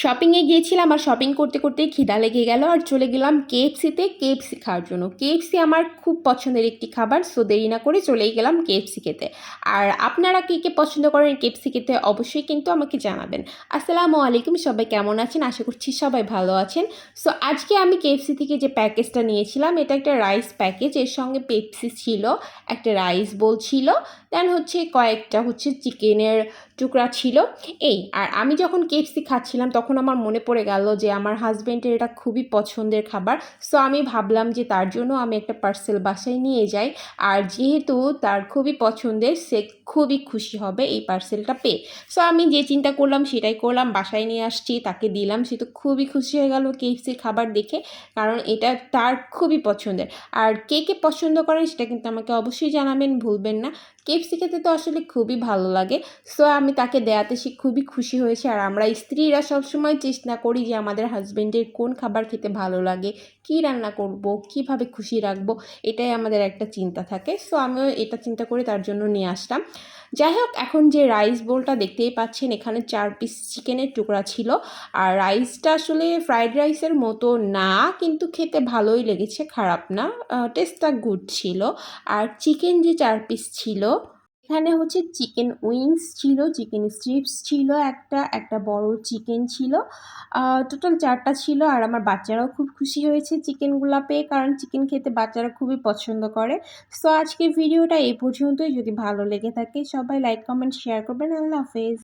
শপিংয়ে গিয়েছিলাম আর শপিং করতে করতে খিদা লেগে গেল আর চলে গেলাম কেএফসিতে কেএফসি খাওয়ার জন্য। কেএফসি আমার খুব পছন্দের একটি খাবার সো দেরি না করে চলেই গেলাম কেএফসি খেতে। আর আপনারা কে কে পছন্দ করেন কেএফসি খেতে অবশ্যই কিন্তু আমাকে জানাবেন। আসসালামু আলাইকুম, সবাই কেমন আছেন? আশা করছি সবাই ভালো আছেন। সো আজকে আমি কেএফসি থেকে যে প্যাকেজটা নিয়েছিলাম, এটা একটা রাইস প্যাকেজ এর সঙ্গে পেপসি ছিল, একটা রাইস বোল ছিল দেন হচ্ছে কয়েকটা হচ্ছে চিকেনের টুকরা ছিল। এই, আর আমি যখন কেএফসি খাচ্ছিলাম তখন আমার মনে পড়ে গেল যে আমার হাজব্যান্ডের এটা খুবই পছন্দের খাবার। সো আমি ভাবলাম যে তার জন্য আমি একটা পার্সেল বাসায় নিয়ে যাই। আর যেহেতু তার খুবই পছন্দের, সে খুবই খুশি হবে এই পার্সেলটা পেয়ে। সো আমি যে চিন্তা করলাম সেটাই করলাম, বাসায় নিয়ে আসছি, তাকে দিলাম। সে তো খুবই খুশি হয়ে গেল কেএফসির খাবার দেখে, কারণ এটা তার খুবই পছন্দের। আর কে কে পছন্দ করেন সেটা কিন্তু আমাকে অবশ্যই জানাবেন, ভুলবেন না। কেএফসি খেতে তো আসলে খুবই ভালো লাগে। সো আমি তাকে দেয়াতে সে খুবই খুশি হয়েছে। আর আমরা স্ত্রীরা সবসময় চেষ্টা করি যে আমাদের হাজব্যান্ডের কোন খাবার খেতে ভালো লাগে, কি রান্না করব, কীভাবে খুশি রাখব, এটাই আমাদের একটা চিন্তা থাকে। সো আমিও এটা চিন্তা করে তার জন্য নিয়ে আসলাম। যাই হোক, এখন যে রাইস বোলটা দেখতেই পাচ্ছেন, এখানে চার পিস চিকেনের টুকরা ছিল। আর রাইসটা আসলে ফ্রাইড রাইসের মতো না, কিন্তু খেতে ভালোই লেগেছে, খারাপ না। টেস্টটা গুড ছিল। আর চিকেন যে চার পিস ছিল এখানে হচ্ছে চিকেন উইংস ছিল, চিকেন স্ট্রিপস ছিল একটা একটা বড় চিকেন ছিল। টোটাল চারটা ছিল আর আমার বাচ্চারাও খুব খুশি হয়েছে চিকেনগুলো পেয়ে কারণ চিকেন খেতে বাচ্চারা খুবই পছন্দ করে। সো আজকের ভিডিওটা এই পর্যন্তই। যদি ভালো লেগে থাকে সবাই লাইক, কমেন্ট, শেয়ার করবেন। আল্লাহ হাফেজ।